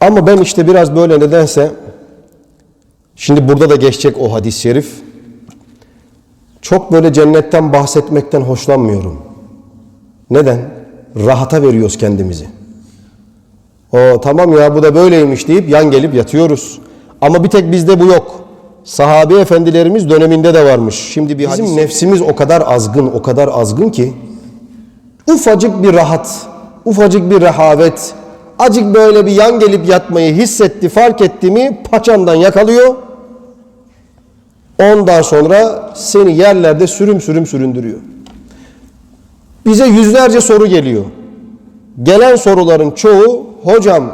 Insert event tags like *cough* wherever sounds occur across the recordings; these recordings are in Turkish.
Ama ben işte biraz böyle nedense şimdi burada da geçecek o hadis-i şerif. Çok böyle cennetten bahsetmekten hoşlanmıyorum. Neden? Rahata veriyoruz kendimizi. O tamam ya bu da böyleymiş deyip yan gelip yatıyoruz. Ama bir tek bizde bu yok. Sahabe efendilerimiz döneminde de varmış. Şimdi bir Bizim nefsimiz o kadar azgın, o kadar azgın ki ufacık bir rahat, ufacık bir rehavet, acık böyle bir yan gelip yatmayı hissetti, fark etti mi paçandan yakalıyor. Ondan sonra seni yerlerde sürüm sürüm süründürüyor. Bize yüzlerce soru geliyor. Gelen soruların çoğu hocam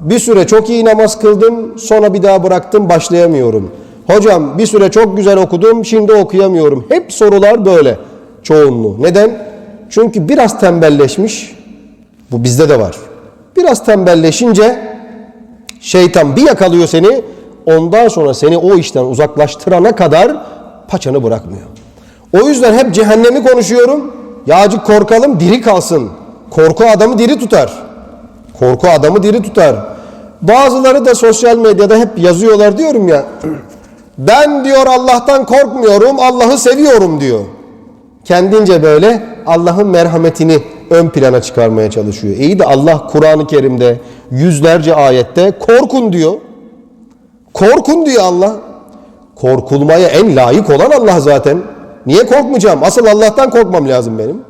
bir süre çok iyi namaz kıldım sonra bir daha bıraktım başlayamıyorum. Hocam bir süre çok güzel okudum şimdi okuyamıyorum. Hep sorular böyle çoğunluğu. Neden? Çünkü biraz tembelleşmiş. Bu bizde de var. Biraz tembelleşince şeytan bir yakalıyor seni ondan sonra seni o işten uzaklaştırana kadar paçanı bırakmıyor. O yüzden hep cehennemi konuşuyorum. Yağcık korkalım diri kalsın. Korku adamı diri tutar. Korku adamı diri tutar. Bazıları da sosyal medyada hep yazıyorlar diyorum ya. *clears throat* Ben diyor Allah'tan korkmuyorum, Allah'ı seviyorum diyor. Kendince böyle Allah'ın merhametini ön plana çıkarmaya çalışıyor. İyi de Allah Kur'an-ı Kerim'de yüzlerce ayette korkun diyor. Korkun diyor Allah. Korkulmaya en layık olan Allah zaten. Niye korkmayacağım? Asıl Allah'tan korkmam lazım benim.